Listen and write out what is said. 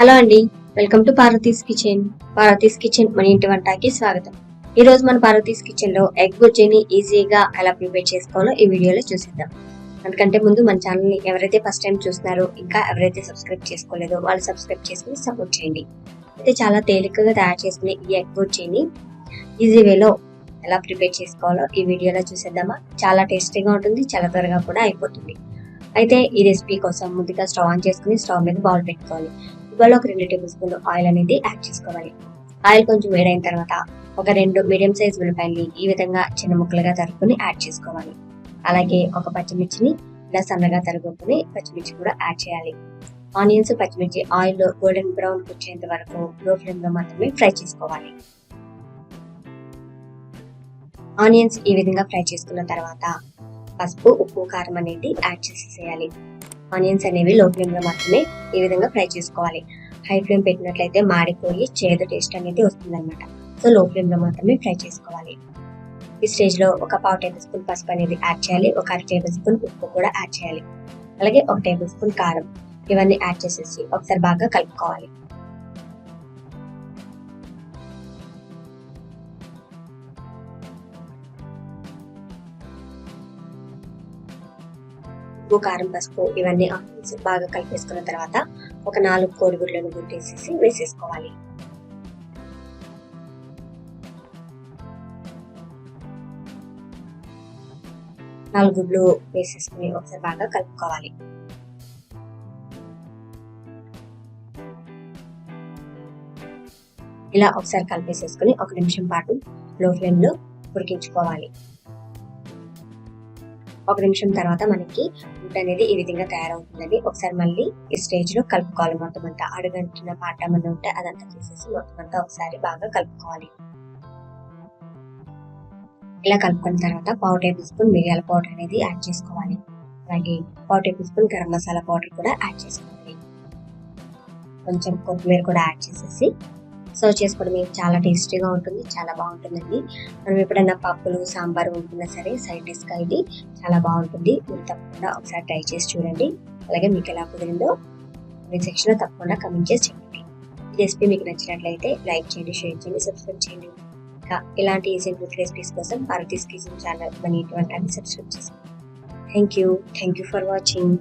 Hello అండి welcome to Parvathi's kitchen. Parvathi's kitchen మన ఇంటి వంటకి స్వాగతం. ఈ రోజు మన పార్వతీస్ కిచెన్లో ఎగ్ బుర్జీని ఈజీగా ఎలా ప్రిపేర్ చేసుకోవాలో ఈ వీడియోలో చూసిద్దాం. అందుకంటే ముందు మన ఛానల్ని ఎవరైతే ఫస్ట్ టైం చూస్తున్నారో ఇంకా ఎవరైతే సబ్స్క్రైబ్ చేసుకోలేదో వాళ్ళు సబ్స్క్రైబ్ చేసుకుని సపోర్ట్ చేయండి. అయితే చాలా తేలికగా తయారు చేసుకునే ఈ ఎగ్ బుర్జీని ఈజీ వేలో ఎలా ప్రిపేర్ చేసుకోవాలో ఈ వీడియోలో చూసేద్దామా? చాలా టేస్టీగా ఉంటుంది చాలా త్వరగా కూడా అయిపోతుంది. అయితే ఈ రెసిపీ కోసం ముందుగా స్టవ్ ఆన్ చేసుకుని స్టవ్ మీద బౌల్ పెట్టుకోవాలి. ఈక్వల్ ఒక రెండు టేబుల్ స్పూన్ ఆయిల్ అనేది యాడ్ చేసుకోవాలి. ఆయిల్ కొంచెం వేడైన తర్వాత ఒక రెండు మీడియం సైజ్ ఉల్లిపాయల్ని ఈ విధంగా చిన్న ముక్కలుగా తరుపుకొని యాడ్ చేసుకోవాలి. అలాగే ఒక పచ్చిమిర్చిని ఇలా సన్నగా తరుగుకొని పచ్చిమిర్చి కూడా యాడ్ చేయాలి. ఆనియన్స్ పచ్చిమిర్చి ఆయిల్ గోల్డెన్ బ్రౌన్ వచ్చేంత వరకు లో ఫ్లేమ్లో మాత్రమే ఫ్రై చేసుకోవాలి. ఆనియన్స్ ఈ విధంగా ఫ్రై చేసుకున్న తర్వాత పసుపు ఉప్పు కారం అనేది యాడ్ చేసేసేయాలి. ఆనియన్స్ అనేవి లో ఫ్లేమ్లో మాత్రమే ఈ విధంగా ఫ్రై చేసుకోవాలి. హై ఫ్లేమ్ పెట్టినట్లయితే మాడిపోయి చేదు టేస్ట్ అనేది వస్తుంది అనమాట సో లో ఫ్లేమ్లో మాత్రమే ఫ్రై చేసుకోవాలి. ఈ స్టేజ్లో ఒక పావు టేబుల్ స్పూన్ పసుపు అనేది యాడ్ చేయాలి. ఒక అర టేబుల్ స్పూన్ ఉప్పు కూడా యాడ్ చేయాలి. అలాగే ఒక టేబుల్ స్పూన్ కారం ఇవన్నీ యాడ్ చేసేసి ఒకసారి బాగా కలుపుకోవాలి. ఉప్పు కారం పసుపు ఇవన్నీ ఆనియన్స్ బాగా కలిపేసుకున్న తర్వాత ఒక నాలుగు కోడిగుడ్లను గుట్టేసేసి వేసేసుకోవాలి. నాలుగు గుడ్లు వేసేసుకుని ఒకసారి బాగా కలుపుకోవాలి. ఇలా ఒకసారి కలిపేసేసుకుని ఒక నిమిషం పాటు లో ఫ్లేమ్లో ఉడికించుకోవాలి. ఒక నిమిషం తర్వాత మనకి ఫుడ్ అనేది ఈ విధంగా తయారవుతుందని ఒకసారి మళ్ళీ ఈ స్టేజ్లో కలుపుకోవాలి మొత్తం అంతా. అడుగంటున్న పాట ఏమన్నా ఉంటే అదంతా తీసేసి మొత్తం అంతా ఒకసారి బాగా కలుపుకోవాలి. ఇలా కలుపుకున్న తర్వాత పావు టేబుల్ స్పూన్ మిరియాల పౌడర్ అనేది యాడ్ చేసుకోవాలి. అలాగే పావు tablespoon garam masala powder కూడా యాడ్ చేసుకోవాలి. కొంచెం కొత్తిమీర కూడా యాడ్ చేసేసి సర్వ్ చేసుకోవడం మీకు చాలా టేస్టీగా ఉంటుంది చాలా బాగుంటుందండి. మనం ఎప్పుడైనా పప్పులు సాంబార్ ఉంటున్నా సరే సైడ్ డిష్గా ఇది చాలా బాగుంటుంది. మీరు తప్పకుండా ఒకసారి ట్రై చేసి చూడండి. అలాగే మీకు ఎలా కుదిరిందో కామెంట్ సెక్షన్లో తప్పకుండా కమెంట్ చేసి చెప్పండి. ఈ రెసిపీ మీకు నచ్చినట్లయితే లైక్ చేయండి షేర్ చేయండి సబ్స్క్రైబ్ చేయండి. ఇంకా ఇలాంటి ఈజీ ఫుడ్ రెసిపీస్ కోసం భారతీస్ కిచెన్ ఛానల్ మన ఇటువంటి సబ్స్క్రైబ్ చేసుకోండి. Thank you thank you for watching